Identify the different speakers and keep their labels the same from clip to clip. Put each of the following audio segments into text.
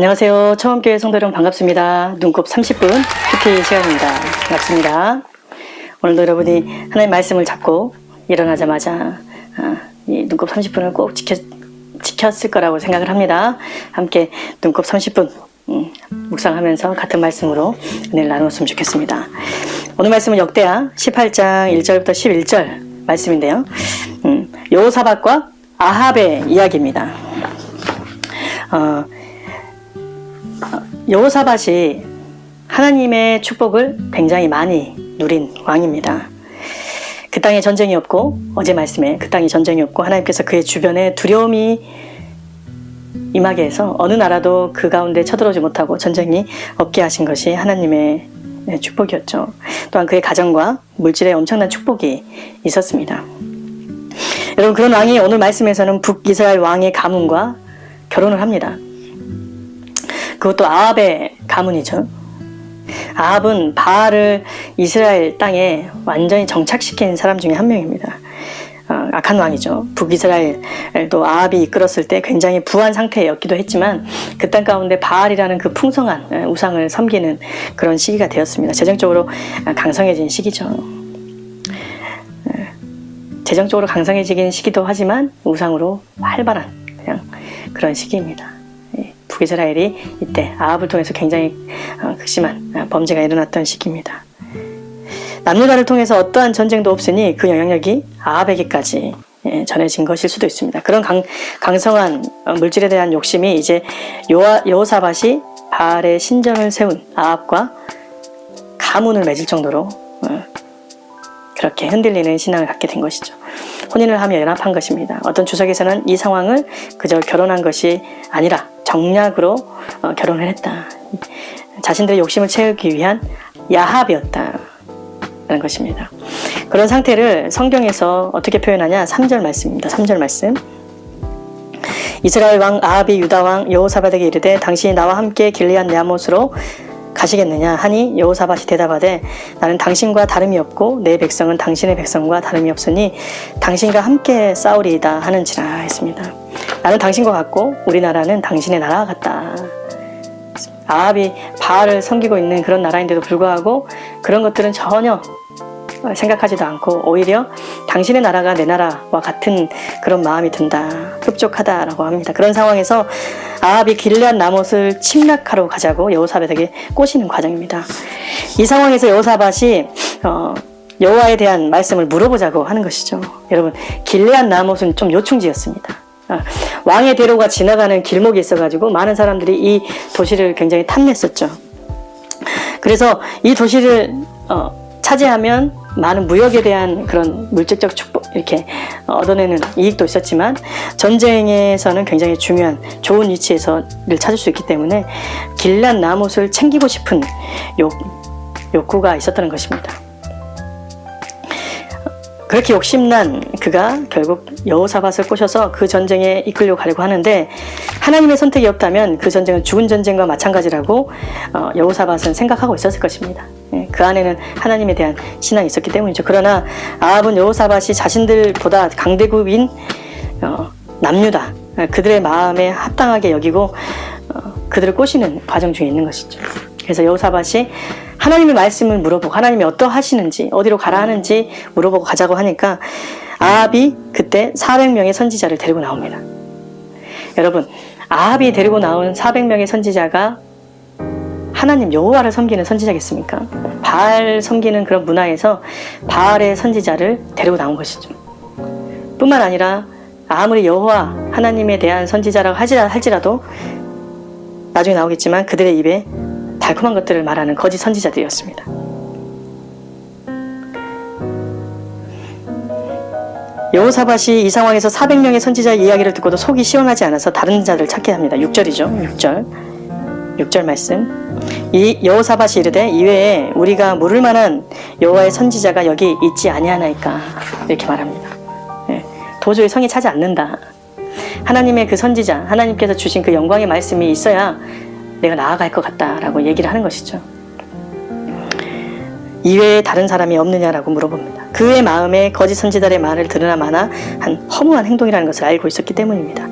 Speaker 1: 안녕하세요. 처음교회 성도 여러분 반갑습니다. 눈곱 30분 PT 시간입니다. 반갑습니다. 오늘도 여러분이 하나님 말씀을 잡고 일어나자마자 아, 이 눈곱 30분을 꼭 지켜, 지켰을 거라고 생각을 합니다. 함께 눈곱 30분 음, 묵상하면서 같은 말씀으로 은혜를 나누었으면 좋겠습니다. 오늘 말씀은 역대하 18장 1절부터 11절 말씀인데요. 음, 여호사밧과 아합의 이야기입니다. 어, 여호사밧이 하나님의 축복을 굉장히 많이 누린 왕입니다. 그 땅에 전쟁이 없고 어제 말씀에 그 땅에 전쟁이 없고 하나님께서 그의 주변에 두려움이 임하게 해서 어느 나라도 그 가운데 쳐들어오지 못하고 전쟁이 없게 하신 것이 하나님의 축복이었죠. 또한 그의 가정과 물질에 엄청난 축복이 있었습니다. 여러분 그런 왕이 오늘 말씀에서는 북이스라엘 왕의 가문과 결혼을 합니다. 그것도 아합의 가문이죠. 아합은 바알을 이스라엘 땅에 완전히 정착시킨 사람 중에 한 명입니다. 어, 악한 왕이죠. 북이스라엘도 아합이 이끌었을 때 굉장히 부한 상태였기도 했지만 그 땅 가운데 바알이라는 그 풍성한 에, 우상을 섬기는 그런 시기가 되었습니다. 재정적으로 아, 강성해진 시기죠. 에, 재정적으로 강성해지긴 시기도 하지만 우상으로 활발한 그냥 그런 시기입니다. 예, 북이스라엘이 이때 아합을 통해서 굉장히 어, 극심한 어, 범죄가 일어났던 시기입니다. 남유다를 통해서 어떠한 전쟁도 없으니 그 영향력이 아합에게까지 예, 전해진 것일 수도 있습니다. 그런 강, 강성한 어, 물질에 대한 욕심이 이제 요아, 여호사밧이 바알의 신전을 세운 아합과 가문을 맺을 정도로 어, 그렇게 흔들리는 신앙을 갖게 된 것이죠. 혼인을 하며 연합한 것입니다. 어떤 주석에서는 이 상황을 그저 결혼한 것이 아니라 정략으로 어, 결혼을 했다. 자신들의 욕심을 채우기 위한 야합이었다. 라는 것입니다. 그런 상태를 성경에서 어떻게 표현하냐? 3절 말씀입니다. 3절 말씀. 이스라엘 왕 아합이 유다 왕 여호사밧에게 이르되 당신이 나와 함께 길리안 야못으로 가시겠느냐 하니 여호사밧이 대답하되 나는 당신과 다름이 없고 내 백성은 당신의 백성과 다름이 없으니 당신과 함께 싸우리이다 하는지라 했습니다. 나는 당신과 같고 우리나라는 당신의 나라와 같다. 아합이 바알을 섬기고 있는 그런 나라인데도 불구하고 그런 것들은 전혀 생각하지도 않고 오히려 당신의 나라가 내 나라와 같은 그런 마음이 든다. 흡족하다라고 합니다. 그런 상황에서 아합이 길리안 나못을 침략하러 가자고 여호사밧에게 꼬시는 과정입니다. 이 상황에서 여호사밧이 어, 여호와에 대한 말씀을 물어보자고 하는 것이죠. 여러분 길리안 나못은 좀 요충지였습니다. 아, 왕의 대로가 지나가는 길목이 있어가지고 많은 사람들이 이 도시를 굉장히 탐냈었죠. 그래서 이 도시를 어, 차지하면 많은 무역에 대한 그런 물질적 축복 이렇게 얻어내는 이익도 있었지만 전쟁에서는 굉장히 중요한 좋은 위치에서를 찾을 수 있기 때문에 길란 나못을 챙기고 싶은 욕, 욕구가 있었다는 것입니다. 그렇게 욕심난 그가 결국 여호사밧을 꼬셔서 그 전쟁에 이끌려 가려고 하는데 하나님의 선택이 없다면 그 전쟁은 죽은 전쟁과 마찬가지라고 어, 여호사밧은 생각하고 있었을 것입니다. 예, 그 안에는 하나님에 대한 신앙이 있었기 때문이죠. 그러나 아합은 여호사밧이 자신들보다 강대국인 어, 남유다 그들의 마음에 합당하게 여기고 어, 그들을 꼬시는 과정 중에 있는 것이죠. 그래서 여호사밧이 하나님의 말씀을 물어보고 하나님이 어떠하시는지 어디로 가라 하는지 물어보고 가자고 하니까 아합이 그때 400명의 선지자를 데리고 나옵니다. 여러분 아합이 데리고 나온 400명의 선지자가 하나님 여호와를 섬기는 선지자겠습니까? 바알 섬기는 그런 문화에서 바알의 선지자를 데리고 나온 것이죠. 뿐만 아니라 아무리 여호와 하나님에 대한 선지자라고 할지라도 나중에 나오겠지만 그들의 입에 달콤한 것들을 말하는 거짓 선지자들이었습니다. 여호사밧이 이 상황에서 400명의 선지자의 이야기를 듣고도 속이 시원하지 않아서 다른 자를 찾게 합니다. 6절이죠. 6절. 6절 말씀. 이 여호사밧이 이르되 이외에 우리가 물을 만한 여호와의 선지자가 여기 있지 아니하나이까 이렇게 말합니다. 예, 도저히 성이 차지 않는다. 하나님의 그 선지자, 하나님께서 주신 그 영광의 말씀이 있어야 내가 나아갈 것 같다라고 얘기를 하는 것이죠. 이외에 다른 사람이 없느냐라고 물어봅니다. 그의 마음에 거짓 선지자의 말을 들으나 마나 한 허무한 행동이라는 것을 알고 있었기 때문입니다.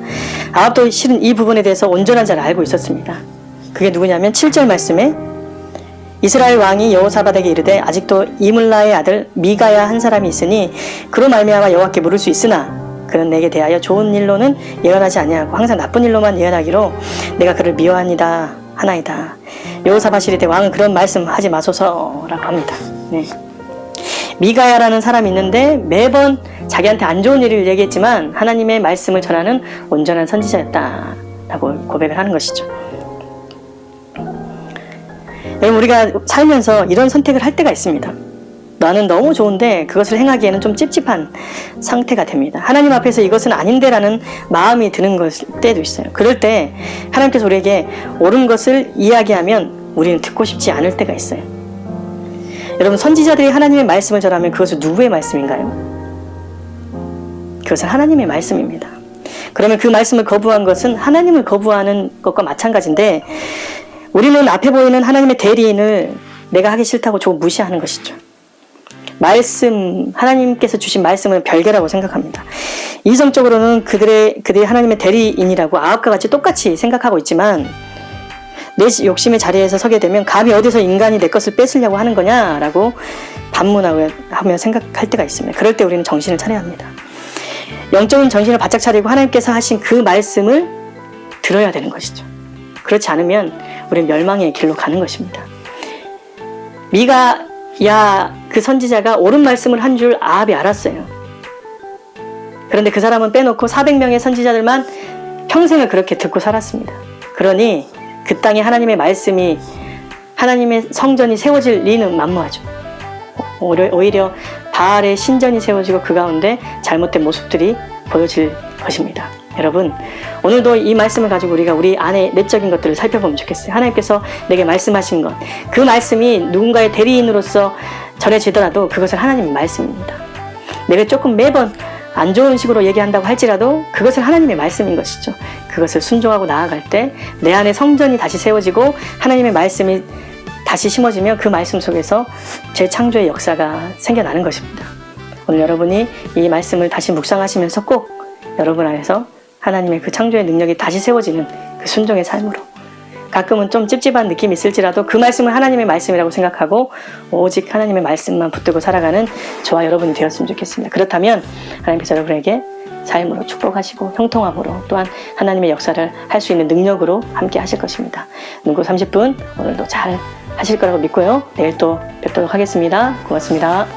Speaker 1: 아합도 실은 이 부분에 대해서 온전한 자를 알고 있었습니다. 그게 누구냐면 7절 말씀에 이스라엘 왕이 여호사밧에게 이르되 아직도 이물라의 아들 미가야 한 사람이 있으니 그로 말미암아 여호와께 물을 수 있으나 그는 내게 대하여 좋은 일로는 예언하지 아니하고 항상 나쁜 일로만 예언하기로 내가 그를 미워하니다 하나이다. 여호사밧이 이르되 왕은 그런 말씀 하지 마소서라고 합니다. 네. 미가야라는 사람이 있는데 매번 자기한테 안 좋은 일을 얘기했지만 하나님의 말씀을 전하는 온전한 선지자였다라고 고백을 하는 것이죠. 여러분 우리가 살면서 이런 선택을 할 때가 있습니다. 나는 너무 좋은데 그것을 행하기에는 좀 찝찝한 상태가 됩니다. 하나님 앞에서 이것은 아닌데라는 마음이 드는 것 때도 있어요. 그럴 때 하나님께서 우리에게 옳은 것을 이야기하면 우리는 듣고 싶지 않을 때가 있어요. 여러분 선지자들이 하나님의 말씀을 전하면 그것은 누구의 말씀인가요? 그것은 하나님의 말씀입니다. 그러면 그 말씀을 거부한 것은 하나님을 거부하는 것과 마찬가지인데 우리는 앞에 보이는 하나님의 대리인을 내가 하기 싫다고 조금 무시하는 것이죠. 말씀, 하나님께서 주신 말씀은 별개라고 생각합니다. 이성적으로는 그들의, 그들이 하나님의 대리인이라고 아합과 같이 똑같이 생각하고 있지만 내 욕심의 자리에서 서게 되면 감히 어디서 인간이 내 것을 뺏으려고 하는 거냐라고 반문하며 생각할 때가 있습니다. 그럴 때 우리는 정신을 차려야 합니다. 영적인 정신을 바짝 차리고 하나님께서 하신 그 말씀을 들어야 되는 것이죠. 그렇지 않으면 우리는 멸망의 길로 가는 것입니다. 미가 야 그 선지자가 옳은 말씀을 한 줄 아합이 알았어요. 그런데 그 사람은 빼놓고 400명의 선지자들만 평생을 그렇게 듣고 살았습니다. 그러니 그 땅에 하나님의 말씀이 하나님의 성전이 세워질 리는 만무하죠. 오히려, 바알의 신전이 세워지고 그 가운데 잘못된 모습들이 보여질 것입니다. 여러분, 오늘도 이 말씀을 가지고 우리가 우리 안에 내적인 것들을 살펴보면 좋겠어요. 하나님께서 내게 말씀하신 것, 그 말씀이 누군가의 대리인으로서 전해지더라도 그것은 하나님의 말씀입니다. 내가 조금 매번 안 좋은 식으로 얘기한다고 할지라도 그것은 하나님의 말씀인 것이죠. 그것을 순종하고 나아갈 때 내 안에 성전이 다시 세워지고 하나님의 말씀이 다시 심어지면 그 말씀 속에서 재창조의 역사가 생겨나는 것입니다. 오늘 여러분이 이 말씀을 다시 묵상하시면서 꼭 여러분 안에서 하나님의 그 창조의 능력이 다시 세워지는 그 순종의 삶으로 가끔은 좀 찝찝한 느낌이 있을지라도 그 말씀을 하나님의 말씀이라고 생각하고 오직 하나님의 말씀만 붙들고 살아가는 저와 여러분이 되었으면 좋겠습니다. 그렇다면 하나님께서 여러분에게 삶으로 축복하시고 형통함으로 또한 하나님의 역사를 할 수 있는 능력으로 함께 하실 것입니다. 눈고 30분 오늘도 잘 하실 거라고 믿고요. 내일 또 뵙도록 하겠습니다. 고맙습니다.